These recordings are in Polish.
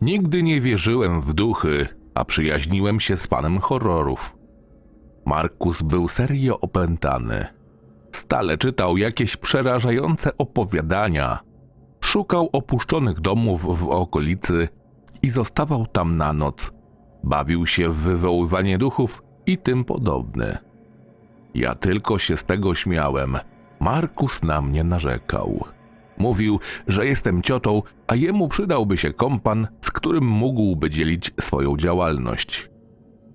Nigdy nie wierzyłem w duchy, a przyjaźniłem się z fanem horrorów. Markus był serio opętany. Stale czytał jakieś przerażające opowiadania. Szukał opuszczonych domów w okolicy i zostawał tam na noc. Bawił się w wywoływanie duchów i tym podobne. Ja tylko się z tego śmiałem. Markus na mnie narzekał. Mówił, że jestem ciotą, a jemu przydałby się kompan, z którym mógłby dzielić swoją działalność.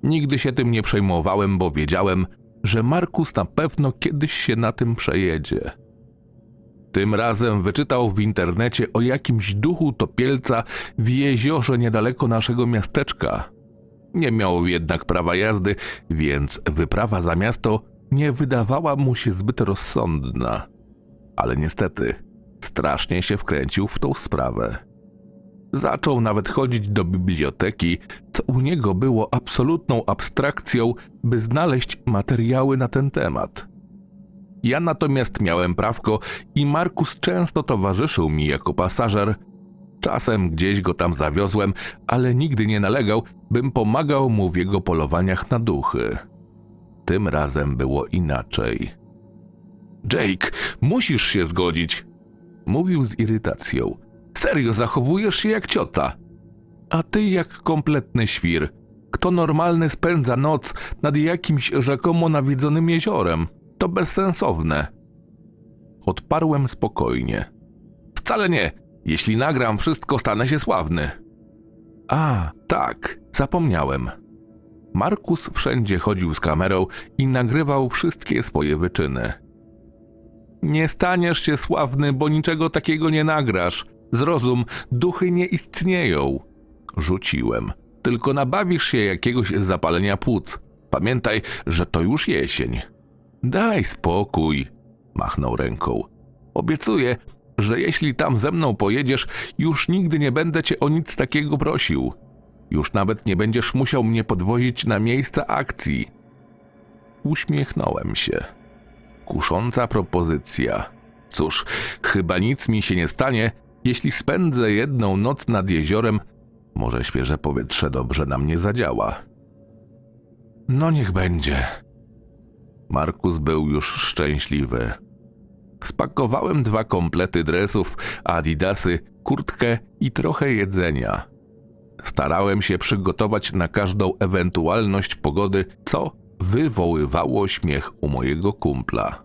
Nigdy się tym nie przejmowałem, bo wiedziałem, że Markus na pewno kiedyś się na tym przejedzie. Tym razem wyczytał w internecie o jakimś duchu topielca w jeziorze niedaleko naszego miasteczka. Nie miał jednak prawa jazdy, więc wyprawa za miasto nie wydawała mu się zbyt rozsądna. Ale niestety, strasznie się wkręcił w tą sprawę. Zaczął nawet chodzić do biblioteki, co u niego było absolutną abstrakcją, by znaleźć materiały na ten temat. Ja natomiast miałem prawko i Markus często towarzyszył mi jako pasażer. Czasem gdzieś go tam zawiozłem, ale nigdy nie nalegał, bym pomagał mu w jego polowaniach na duchy. Tym razem było inaczej. Jake, musisz się zgodzić, mówił z irytacją. Serio, zachowujesz się jak ciota. A ty jak kompletny świr. Kto normalny spędza noc nad jakimś rzekomo nawiedzonym jeziorem? To bezsensowne. Odparłem spokojnie. Wcale nie. Jeśli nagram wszystko, stanę się sławny. A, tak, zapomniałem. Markus wszędzie chodził z kamerą i nagrywał wszystkie swoje wyczyny. Nie staniesz się sławny, bo niczego takiego nie nagrasz. Zrozum, duchy nie istnieją. Rzuciłem. Tylko nabawisz się jakiegoś zapalenia płuc. Pamiętaj, że to już jesień. Daj spokój, machnął ręką. Obiecuję, że jeśli tam ze mną pojedziesz, już nigdy nie będę cię o nic takiego prosił. Już nawet nie będziesz musiał mnie podwozić na miejsca akcji. Uśmiechnąłem się. Kusząca propozycja. Cóż, chyba nic mi się nie stanie, jeśli spędzę jedną noc nad jeziorem. Może świeże powietrze dobrze na mnie zadziała. No niech będzie. Markus był już szczęśliwy. Spakowałem dwa komplety dresów, adidasy, kurtkę i trochę jedzenia. Starałem się przygotować na każdą ewentualność pogody, co wywoływało śmiech u mojego kumpla.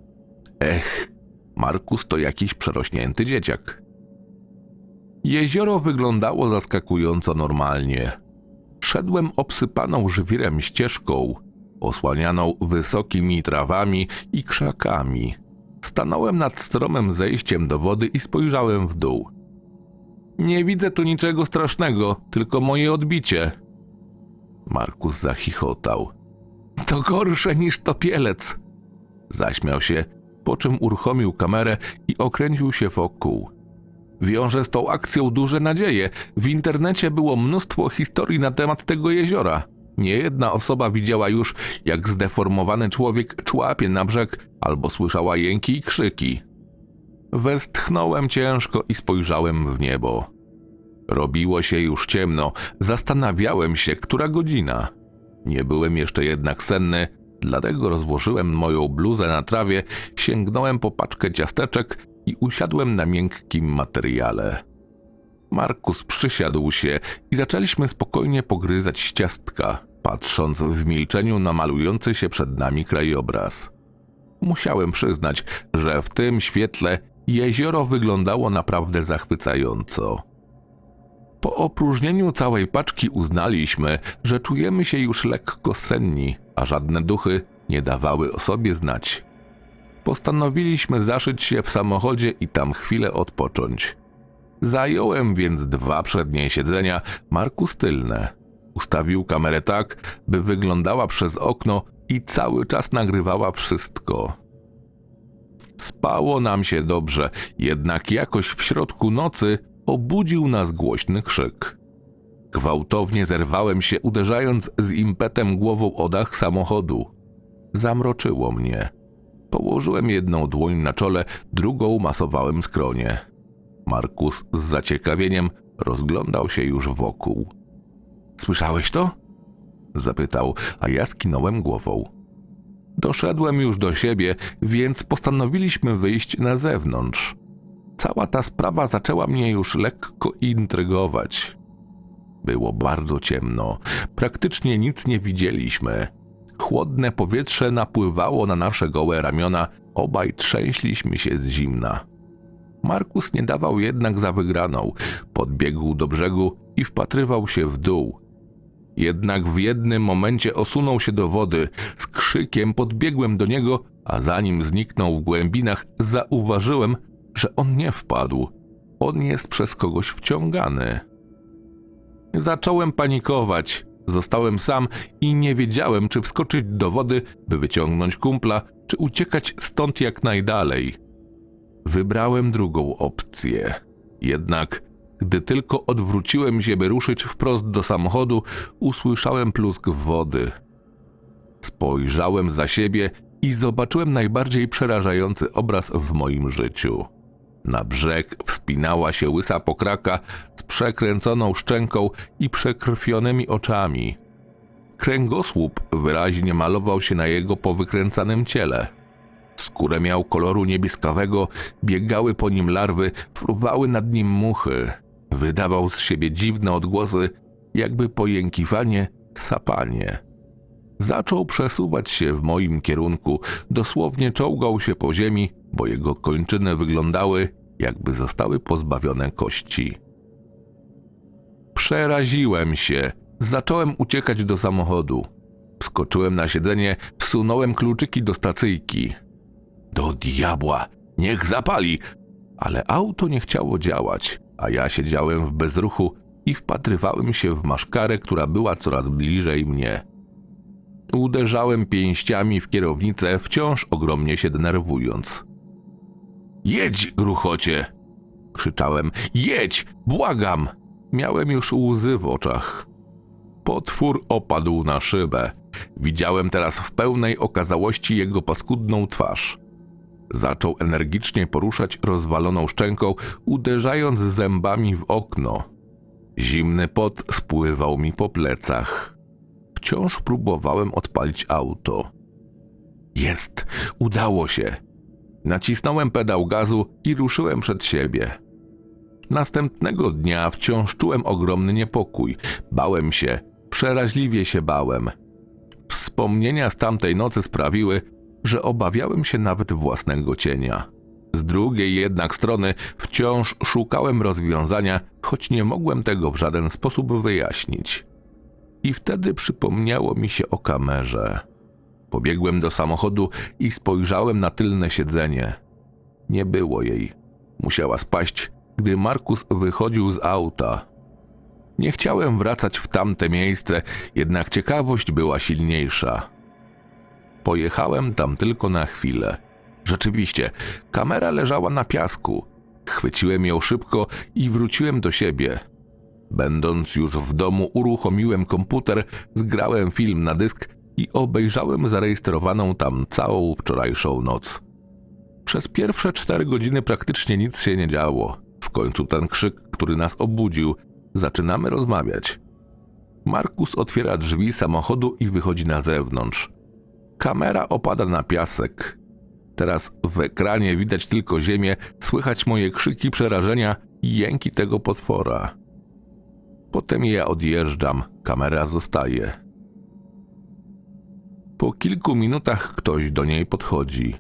Ech, Markus to jakiś przerośnięty dzieciak. Jezioro wyglądało zaskakująco normalnie. Szedłem obsypaną żwirem ścieżką, osłanianą wysokimi trawami i krzakami. Stanąłem nad stromym zejściem do wody i spojrzałem w dół. Nie widzę tu niczego strasznego, tylko moje odbicie. Markus zachichotał. To gorsze niż topielec. Zaśmiał się, po czym uruchomił kamerę i okręcił się wokół. Wiąże z tą akcją duże nadzieje. W internecie było mnóstwo historii na temat tego jeziora. Niejedna osoba widziała już, jak zdeformowany człowiek człapie na brzeg albo słyszała jęki i krzyki. Westchnąłem ciężko i spojrzałem w niebo. Robiło się już ciemno, zastanawiałem się, która godzina. Nie byłem jeszcze jednak senny, dlatego rozłożyłem moją bluzę na trawie, sięgnąłem po paczkę ciasteczek i usiadłem na miękkim materiale. Markus przysiadł się i zaczęliśmy spokojnie pogryzać ciastka, patrząc w milczeniu na malujący się przed nami krajobraz. Musiałem przyznać, że w tym świetle jezioro wyglądało naprawdę zachwycająco. Po opróżnieniu całej paczki uznaliśmy, że czujemy się już lekko senni, a żadne duchy nie dawały o sobie znać. Postanowiliśmy zaszyć się w samochodzie i tam chwilę odpocząć. Zająłem więc dwa przednie siedzenia, Markus tylne. Ustawił kamerę tak, by wyglądała przez okno i cały czas nagrywała wszystko. Spało nam się dobrze, jednak jakoś w środku nocy obudził nas głośny krzyk. Gwałtownie zerwałem się, uderzając z impetem głową o dach samochodu. Zamroczyło mnie. Położyłem jedną dłoń na czole, drugą masowałem skronie. Markus z zaciekawieniem Rozglądał się już wokół. Słyszałeś to? Zapytał, a ja skinąłem głową. Doszedłem już do siebie, więc postanowiliśmy wyjść na zewnątrz. Cała ta sprawa zaczęła mnie już lekko intrygować. Było bardzo ciemno, praktycznie nic nie widzieliśmy. Chłodne powietrze napływało na nasze gołe ramiona, obaj trzęśliśmy się z zimna. Markus nie dawał jednak za wygraną, podbiegł do brzegu i wpatrywał się w dół. Jednak w jednym momencie osunął się do wody, z krzykiem podbiegłem do niego, a zanim zniknął w głębinach, zauważyłem, że on nie wpadł. On jest przez kogoś wciągany. Zacząłem panikować. Zostałem sam i nie wiedziałem, czy wskoczyć do wody, by wyciągnąć kumpla, czy uciekać stąd jak najdalej. Wybrałem drugą opcję. Jednak, gdy tylko odwróciłem się, by ruszyć wprost do samochodu, usłyszałem plusk wody. Spojrzałem za siebie i zobaczyłem najbardziej przerażający obraz w moim życiu. Na brzeg wspinała się łysa pokraka z przekręconą szczęką i przekrwionymi oczami. Kręgosłup wyraźnie malował się na jego powykręcanym ciele. Skórę miał koloru niebieskawego, biegały po nim larwy, fruwały nad nim muchy. Wydawał z siebie dziwne odgłosy, jakby pojękiwanie, sapanie. Zaczął przesuwać się w moim kierunku, dosłownie czołgał się po ziemi, bo jego kończyny wyglądały, jakby zostały pozbawione kości. Przeraziłem się. Zacząłem uciekać do samochodu. Skoczyłem na siedzenie, wsunąłem kluczyki do stacyjki. Do diabła, niech zapali! Ale auto nie chciało działać, a ja siedziałem w bezruchu i wpatrywałem się w maszkarę, która była coraz bliżej mnie. Uderzałem pięściami w kierownicę, wciąż ogromnie się denerwując. Jedź, gruchocie! Krzyczałem. Jedź! Błagam! Miałem już łzy w oczach. Potwór opadł na szybę. Widziałem teraz w pełnej okazałości jego paskudną twarz. Zaczął energicznie poruszać rozwaloną szczęką, uderzając zębami w okno. Zimny pot spływał mi po plecach. Wciąż próbowałem odpalić auto. Jest, udało się. Nacisnąłem pedał gazu i ruszyłem przed siebie. Następnego dnia wciąż czułem ogromny niepokój. Bałem się, przeraźliwie się bałem. Wspomnienia z tamtej nocy sprawiły, że obawiałem się nawet własnego cienia. Z drugiej jednak strony wciąż szukałem rozwiązania, choć nie mogłem tego w żaden sposób wyjaśnić. I wtedy przypomniało mi się o kamerze. Pobiegłem do samochodu i spojrzałem na tylne siedzenie. Nie było jej. Musiała spaść, gdy Markus wychodził z auta. Nie chciałem wracać w tamte miejsce, jednak ciekawość była silniejsza. Pojechałem tam tylko na chwilę. Rzeczywiście, kamera leżała na piasku. Chwyciłem ją szybko i wróciłem do siebie. Będąc już w domu, uruchomiłem komputer, zgrałem film na dysk i obejrzałem zarejestrowaną tam całą wczorajszą noc. Przez pierwsze cztery godziny praktycznie nic się nie działo. W końcu ten krzyk, który nas obudził, zaczynamy rozmawiać. Markus otwiera drzwi samochodu i wychodzi na zewnątrz. Kamera opada na piasek. Teraz w ekranie widać tylko ziemię, słychać moje krzyki przerażenia i jęki tego potwora. Potem ja odjeżdżam, kamera zostaje. Po kilku minutach ktoś do niej podchodzi.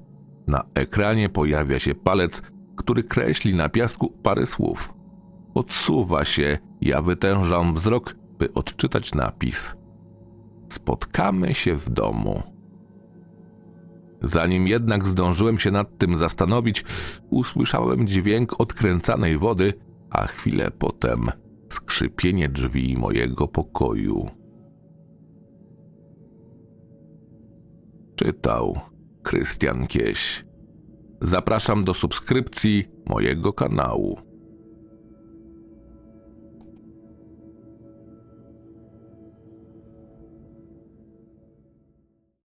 Na ekranie pojawia się palec, który kreśli na piasku parę słów. Odsuwa się, ja wytężam wzrok, by odczytać napis. Spotkamy się w domu. Zanim jednak zdążyłem się nad tym zastanowić, usłyszałem dźwięk odkręcanej wody, a chwilę potem skrzypienie drzwi mojego pokoju. Czytał Krystian Kieś. Zapraszam do subskrypcji mojego kanału.